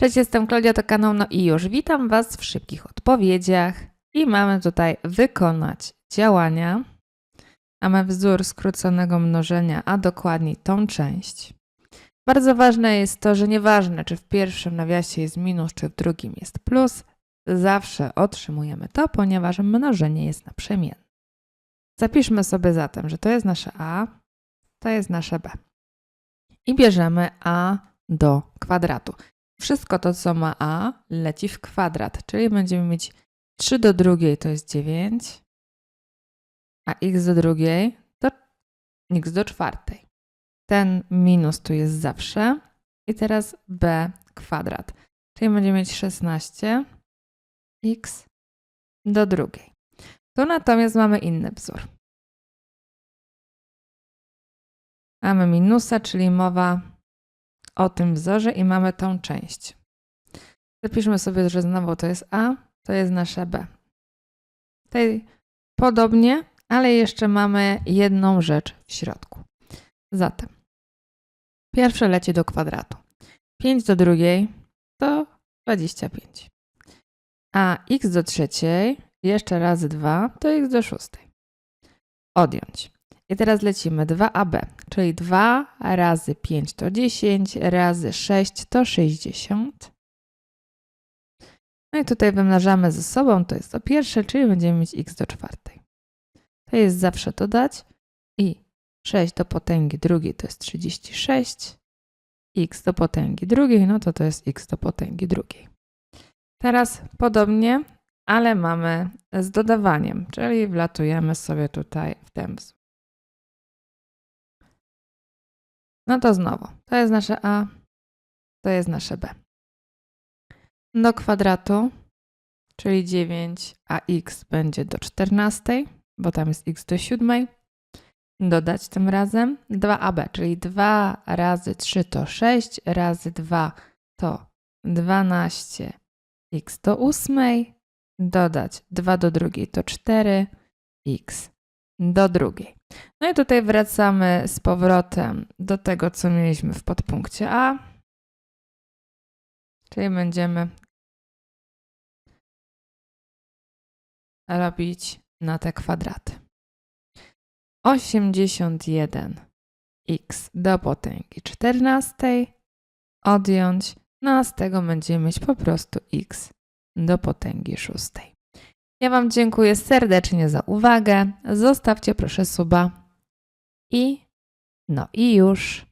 Cześć, jestem Klaudia, to kanał No i już. Witam Was w szybkich odpowiedziach i mamy tutaj wykonać działania. Mamy wzór skróconego mnożenia, a dokładniej tą część. Bardzo ważne jest to, że nieważne czy w pierwszym nawiasie jest minus, czy w drugim jest plus, zawsze otrzymujemy to, ponieważ mnożenie jest naprzemienne. Zapiszmy sobie zatem, że to jest nasze A, to jest nasze B. I bierzemy A do kwadratu. Wszystko to, co ma A, leci w kwadrat, czyli będziemy mieć 3 do drugiej to jest 9, a x do drugiej to x do czwartej. Ten minus tu jest zawsze. I teraz b kwadrat, czyli będziemy mieć 16 x do drugiej. Tu natomiast mamy inny wzór. Mamy minusa, czyli mowa o tym wzorze i mamy tą część. Zapiszmy sobie, że znowu to jest A, to jest nasze B. Tutaj podobnie, ale jeszcze mamy jedną rzecz w środku. Zatem pierwsze leci do kwadratu. 5 do drugiej to 25. A x do trzeciej jeszcze razy 2 to x do szóstej. Odjąć. I teraz lecimy 2AB, czyli 2 razy 5 to 10, razy 6 to 60. No i tutaj wymnażamy ze sobą, to jest to pierwsze, czyli będziemy mieć x do czwartej. To jest zawsze dodać i 6 do potęgi drugiej to jest 36, x do potęgi drugiej, no to to jest x do potęgi drugiej. Teraz podobnie, ale mamy z dodawaniem, czyli wlatujemy sobie tutaj w ten wzór. No to znowu, to jest nasze a, to jest nasze b. Do kwadratu, czyli 9, a x będzie do 14, bo tam jest x do 7. Dodać tym razem 2ab, czyli 2 razy 3 to 6, razy 2 to 12, x do 8, dodać 2 do drugiej to 4, x do drugiej. No i tutaj wracamy z powrotem do tego, co mieliśmy w podpunkcie A. Czyli będziemy robić na te kwadraty. 81x do potęgi 14 odjąć, no a z tego będziemy mieć po prostu x do potęgi 6. Ja Wam dziękuję serdecznie za uwagę. Zostawcie proszę suba. I no i już.